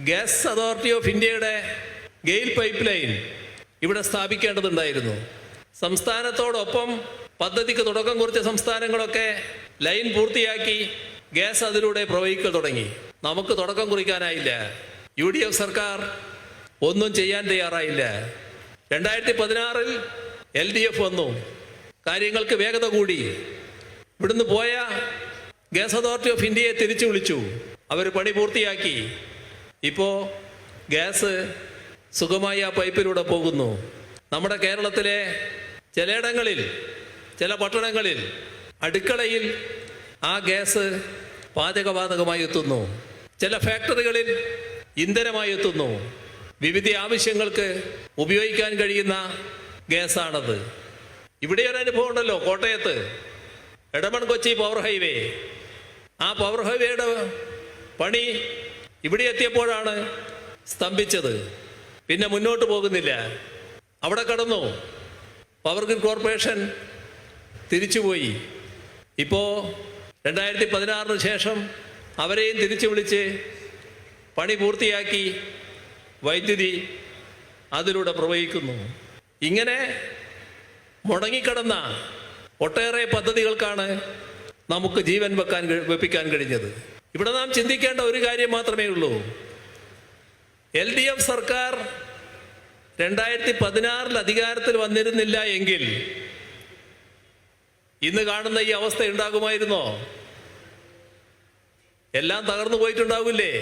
Gas authority of ഇന്ത്യയുടെ GAIL pipe line ഇവിടെ സ്ഥാപിക്കേണ്ടതുണ്ടായിരുന്നു. സംസ്ഥാനത്തോടൊപ്പം പദ്ധതിക്ക് തുടക്കം കുറിച്ച സംസ്ഥാനങ്ങളൊക്കെ ലൈൻ പൂർത്തിയാക്കി ഗ്യാസ് അതിലൂടെ പ്രവഹിക്കൽ തുടങ്ങി. നമുക്ക് തുടക്കം കുറിക്കാനായില്ല. യു ഡി എഫ് സർക്കാർ ഒന്നും ചെയ്യാൻ തയ്യാറായില്ല. രണ്ടായിരത്തി പതിനാറിൽ എൽ ഡി എഫ് വന്നു. കാര്യങ്ങൾക്ക് വേഗത കൂടി. ഇവിടുന്ന് പോയ ഗ്യാസ് അതോറിറ്റി ഓഫ് ഇന്ത്യയെ തിരിച്ചു വിളിച്ചു. അവർ പണി പൂർത്തിയാക്കി. ഇപ്പോൾ ഗ്യാസ് സുഖമായി ആ പൈപ്പിലൂടെ പോകുന്നു. നമ്മുടെ കേരളത്തിലെ ചിലയിടങ്ങളിൽ ചില പട്ടണങ്ങളിൽ അടുക്കളയിൽ ആ ഗ്യാസ് പാചകവാതകമായി എത്തുന്നു. ചില ഫാക്ടറികളിൽ ഇന്ധനമായി എത്തുന്നു. വിവിധ ആവശ്യങ്ങൾക്ക് ഉപയോഗിക്കാൻ കഴിയുന്ന ഗ്യാസാണത്. ഇവിടെ ഒരു അനുഭവം ഉണ്ടല്ലോ കോട്ടയത്ത്. Edamon Kochi power highway. ആ പവർ ഹൈവേയുടെ പണി ഇവിടെ എത്തിയപ്പോഴാണ് സ്തംഭിച്ചത്. പിന്നെ മുന്നോട്ട് പോകുന്നില്ല. അവിടെ കടന്നു. പവർ ഗ്രിഡ് കോർപ്പറേഷൻ തിരിച്ചുപോയി. ഇപ്പോൾ രണ്ടായിരത്തി പതിനാറിന് ശേഷം അവരെയും തിരിച്ചു വിളിച്ച് പണി പൂർത്തിയാക്കി വൈദ്യുതി അതിലൂടെ പ്രവഹിക്കുന്നു. ഇങ്ങനെ മുടങ്ങിക്കിടന്ന ഒട്ടേറെ പദ്ധതികൾക്കാണ് നമുക്ക് ജീവൻ വെക്കാൻ വെപ്പിക്കാൻ കഴിഞ്ഞത്. ഇവിടെ നാം ചിന്തിക്കേണ്ട ഒരു കാര്യം മാത്രമേ ഉള്ളൂ. എൽ ഡി എഫ് സർക്കാർ രണ്ടായിരത്തി പതിനാറിൽ അധികാരത്തിൽ വന്നിരുന്നില്ല എങ്കിൽ ഇന്ന് കാണുന്ന ഈ അവസ്ഥ ഉണ്ടാകുമായിരുന്നോ? എല്ലാം തകർന്നു പോയിട്ടുണ്ടാവില്ലേ?